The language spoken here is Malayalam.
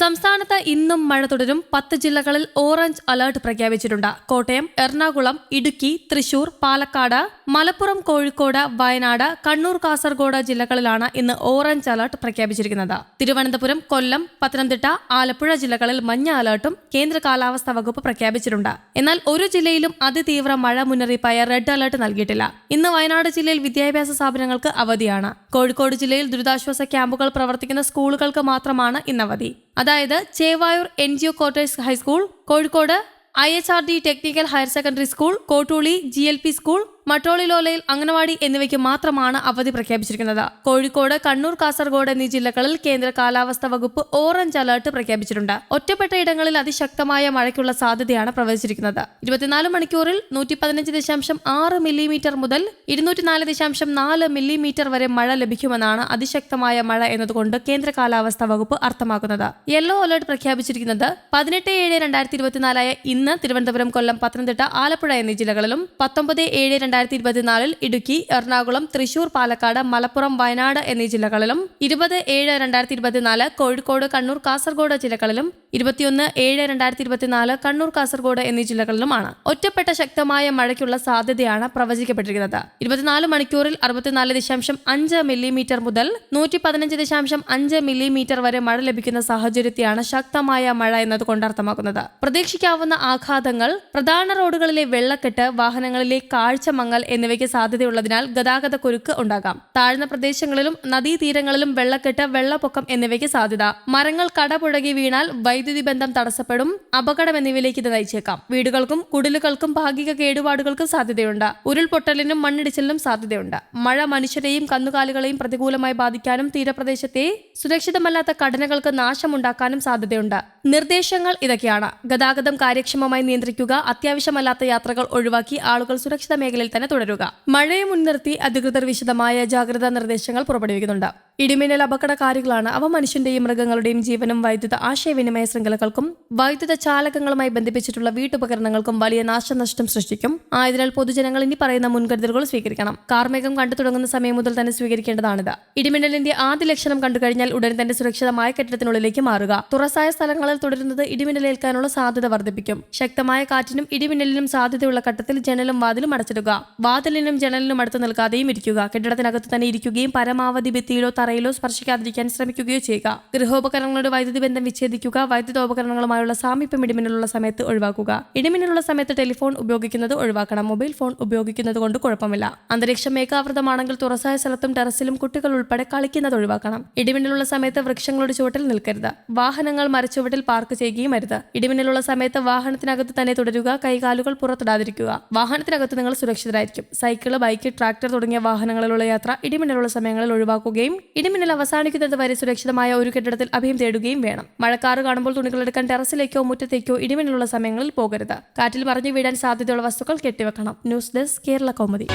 സംസ്ഥാനത്ത് ഇന്നും മഴ തുടരും. പത്ത് ജില്ലകളിൽ ഓറഞ്ച് അലർട്ട് പ്രഖ്യാപിച്ചിട്ടുണ്ട്. കോട്ടയം എറണാകുളം ഇടുക്കി തൃശൂർ പാലക്കാട് മലപ്പുറം കോഴിക്കോട് വയനാട് കണ്ണൂർ കാസർഗോഡ് ജില്ലകളിലാണ് ഇന്ന് ഓറഞ്ച് അലർട്ട് പ്രഖ്യാപിച്ചിരിക്കുന്നത്. തിരുവനന്തപുരം കൊല്ലം പത്തനംതിട്ട ആലപ്പുഴ ജില്ലകളിൽ മഞ്ഞ അലർട്ടും കേന്ദ്ര കാലാവസ്ഥാ വകുപ്പ് പ്രഖ്യാപിച്ചിട്ടുണ്ട്. എന്നാൽ ഒരു ജില്ലയിലും അതിതീവ്ര മഴ മുന്നറിയിപ്പായ റെഡ് അലർട്ട് നൽകിയിട്ടില്ല. ഇന്ന് വയനാട് ജില്ലയിൽ വിദ്യാഭ്യാസ സ്ഥാപനങ്ങൾക്ക് അവധിയാണ്. കോഴിക്കോട് ജില്ലയിൽ ദുരിതാശ്വാസ ക്യാമ്പുകൾ പ്രവർത്തിക്കുന്ന സ്കൂളുകൾക്ക് മാത്രമാണ് ഇന്ന് അവധി അതായത് Chevayur N G O quarters high school Kozhikode I H R D technical higher secondary school Kottooli G L P school മട്ടോളിലോലയിൽ anganwadi എന്നിവയ്ക്ക് മാത്രമാണ് അവധി പ്രഖ്യാപിച്ചിരിക്കുന്നത്. കോഴിക്കോട് കണ്ണൂർ കാസർഗോഡ് എന്നീ ജില്ലകളിൽ കേന്ദ്ര കാലാവസ്ഥാ വകുപ്പ് ഓറഞ്ച് അലർട്ട് പ്രഖ്യാപിച്ചിട്ടുണ്ട്. ഒറ്റപ്പെട്ട ഇടങ്ങളിൽ അതിശക്തമായ മഴയ്ക്കുള്ള സാധ്യതയാണ് പ്രവചിച്ചിരിക്കുന്നത്. ഇരുപത്തിനാല് മണിക്കൂറിൽ നൂറ്റി പതിനഞ്ച് ദശാംശം ആറ് മില്ലിമീറ്റർ മുതൽ ഇരുന്നൂറ്റിനാല് ദശാംശം നാല് മില്ലിമീറ്റർ വരെ മഴ ലഭിക്കുമെന്നാണ് അതിശക്തമായ മഴ എന്നതുകൊണ്ട് കേന്ദ്ര കാലാവസ്ഥാ വകുപ്പ് അർത്ഥമാക്കുന്നത്. യെല്ലോ അലർട്ട് പ്രഖ്യാപിച്ചിരിക്കുന്നത് പതിനെട്ട് ഏഴ് രണ്ടായിരത്തി ഇരുപത്തിനാലായ ഇന്ന് തിരുവനന്തപുരം കൊല്ലം പത്തനംതിട്ട ആലപ്പുഴ എന്നീ ജില്ലകളിലും പത്തൊമ്പത് ഏഴ് രണ്ടായിരത്തി ഇരുപത്തിനാലിൽ ഇടുക്കി എറണാകുളം തൃശൂർ പാലക്കാട് മലപ്പുറം വയനാട് എന്നീ ജില്ലകളിലും ഇരുപത് ഏഴ് രണ്ടായിരത്തി ഇരുപത്തിനാല് കോഴിക്കോട് കണ്ണൂർ കാസർഗോഡ് ജില്ലകളിലും ഇരുപത്തിയൊന്ന് ഏഴ് രണ്ടായിരത്തി ഇരുപത്തിനാല് കണ്ണൂർ കാസർഗോഡ് എന്നീ ജില്ലകളിലുമാണ്. ഒറ്റപ്പെട്ട ശക്തമായ മഴയ്ക്കുള്ള സാധ്യതയാണ് പ്രവചിക്കപ്പെട്ടിരിക്കുന്നത്. ഇരുപത്തിനാല് മണിക്കൂറിൽ അറുപത്തിനാല് ദശാംശം അഞ്ച് മില്ലിമീറ്റർ മുതൽ നൂറ്റി പതിനഞ്ച് ദശാംശം അഞ്ച് മില്ലിമീറ്റർ വരെ മഴ ലഭിക്കുന്ന സാഹചര്യത്തെയാണ് ശക്തമായ മഴ എന്നത് കൊണ്ട് അർത്ഥമാക്കുന്നത്. പ്രതീക്ഷിക്കാവുന്ന ആഘാതങ്ങൾ പ്രധാന റോഡുകളിലെ വെള്ളക്കെട്ട് വാഹനങ്ങളിലെ കാഴ്ചമങ്ങൽ എന്നിവയ്ക്ക് സാധ്യതയുള്ളതിനാൽ ഗതാഗത കുരുക്ക് ഉണ്ടാകാം. താഴ്ന്ന പ്രദേശങ്ങളിലും നദീതീരങ്ങളിലും വെള്ളക്കെട്ട് വെള്ളപ്പൊക്കം എന്നിവയ്ക്ക് സാധ്യത. മരങ്ങൾ കടപുഴകി വീണാൽ വൈദ്യുതി ബന്ധം തടസ്സപ്പെടും. അപകടം എന്നിവയിലേക്ക് ഇത് നയിച്ചേക്കാം. വീടുകൾക്കും കുടിലുകൾക്കും ഭാഗിക കേടുപാടുകൾക്കും സാധ്യതയുണ്ട്. ഉരുൾപൊട്ടലിനും മണ്ണിടിച്ചിലിനും സാധ്യതയുണ്ട്. മഴ മനുഷ്യരെയും കന്നുകാലികളെയും പ്രതികൂലമായി ബാധിക്കാനും തീരപ്രദേശത്തെ സുരക്ഷിതമല്ലാത്ത ഘടനകൾക്ക് നാശമുണ്ടാക്കാനും സാധ്യതയുണ്ട്. നിർദ്ദേശങ്ങൾ ഇതൊക്കെയാണ്. ഗതാഗതം കാര്യക്ഷമമായി നിയന്ത്രിക്കുക അത്യാവശ്യമല്ലാത്ത യാത്രകൾ ഒഴിവാക്കി ആളുകൾ സുരക്ഷിത മേഖലയിൽ തന്നെ തുടരുക. മഴയെ മുൻനിർത്തി അധികൃതർ വിശദമായ ജാഗ്രതാ നിർദ്ദേശങ്ങൾ പുറപ്പെടുവിക്കുന്നുണ്ട്. ഇടിമിന്നൽ അപകടകാരികളാണ് അവ മനുഷ്യന്റെയും മൃഗങ്ങളുടെയും ജീവനും വൈദ്യുത ആശയവിനിമയ ശൃംഖലകൾക്കും വൈദ്യുത ചാലകങ്ങളുമായി ബന്ധിപ്പിച്ചിട്ടുള്ള വീട്ടുപകരണങ്ങൾക്കും വലിയ നാശനഷ്ടം സൃഷ്ടിക്കും. ആയതിനാൽ പൊതുജനങ്ങൾ ഇനി പറയുന്ന മുൻകരുതലുകൾ സ്വീകരിക്കണം. കാർമേഘം കണ്ടു തുടങ്ങുന്ന സമയം മുതൽ തന്നെ സ്വീകരിക്കേണ്ടതാണിത്. ഇടിമിന്നലിന്റെ ആദ്യ ലക്ഷണം കണ്ടുകഴിഞ്ഞാൽ ഉടൻ തന്നെ സുരക്ഷിതമായ കെട്ടിടത്തിനുള്ളിലേക്ക് മാറുക. തുറസായ സ്ഥലങ്ങളിൽ തുടരുന്നത് ഇടിമിന്നലേൽക്കാനുള്ള സാധ്യത വർദ്ധിപ്പിക്കും. ശക്തമായ കാറ്റിനും ഇടിമിന്നലിനും സാധ്യതയുള്ള ഘട്ടത്തിൽ ജനലും വാതിലും അടച്ചിടുക. വാതിലിനും ജനലിനും അടുത്ത് നിൽക്കാതെയും ഇരിക്കുക. കെട്ടിടത്തിനകത്ത് തന്നെ ഇരിക്കുകയും പരമാവധി ഭിത്തിയിലോ തറയിലോ സ്പർശിക്കാതിരിക്കാൻ ശ്രമിക്കുകയോ ചെയ്യുക. ഗൃഹോപകരണങ്ങളുടെ വൈദ്യുതി ബന്ധം വിച്ഛേദിക്കുക വൈദ്യുതോപകരണങ്ങളുമായുള്ള സാമീപ്യം ഇടിമിന്നലുള്ള സമയത്ത് ഒഴിവാക്കുക. ഇടിമിന്നലുള്ള സമയത്ത് ടെലിഫോൺ ഉപയോഗിക്കുന്നത് ഒഴിവാക്കണം. മൊബൈൽ ഫോൺ ഉപയോഗിക്കുന്നത് കൊണ്ട് കുഴപ്പമില്ല. അന്തരീക്ഷം മേഘാവൃതമാണെങ്കിൽ തുറസായ സ്ഥലത്തും ടെറസിലും കുട്ടികൾ ഉൾപ്പെടെ കളിക്കുന്നത് ഒഴിവാക്കണം. ഇടിമിന്നലുള്ള സമയത്ത് വൃക്ഷങ്ങളുടെ ചുവട്ടിൽ നിൽക്കരുത്. വാഹനങ്ങൾ മരച്ചുവട്ടിൽ പാർക്ക് ചെയ്യുകയും അരുത്. ഇടിമിന്നലുള്ള സമയത്ത് വാഹനത്തിനകത്ത് തന്നെ തുടരുക കൈകാലുകൾ പുറത്തിടാതിരിക്കുക. വാഹനത്തിനകത്ത് നിങ്ങൾ സുരക്ഷിതരായിരിക്കും. സൈക്കിൾ ബൈക്ക് ട്രാക്ടർ തുടങ്ങിയ വാഹനങ്ങളിലുള്ള യാത്ര ഇടിമിന്നലുള്ള സമയങ്ങളിൽ ഒഴിവാക്കുകയും ഇടിമിന്നൽ അവസാനിക്കുന്നത് വരെ സുരക്ഷിതമായ ഒരു കെട്ടിടത്തിൽ അഭയം തേടുകയും വേണം. മഴക്കാറ് കാണുമ്പോൾ തുണികളെടുക്കാൻ ടെറസിലേക്കോ മുറ്റത്തേക്കോ ഇടിമിന്നലുള്ള സമയങ്ങളിൽ പോകരുത്. കാറ്റിൽ മറിഞ്ഞു വീഴാൻ സാധ്യതയുള്ള വസ്തുക്കൾ കെട്ടിവെക്കണം. News desk Kerala Kaumudi.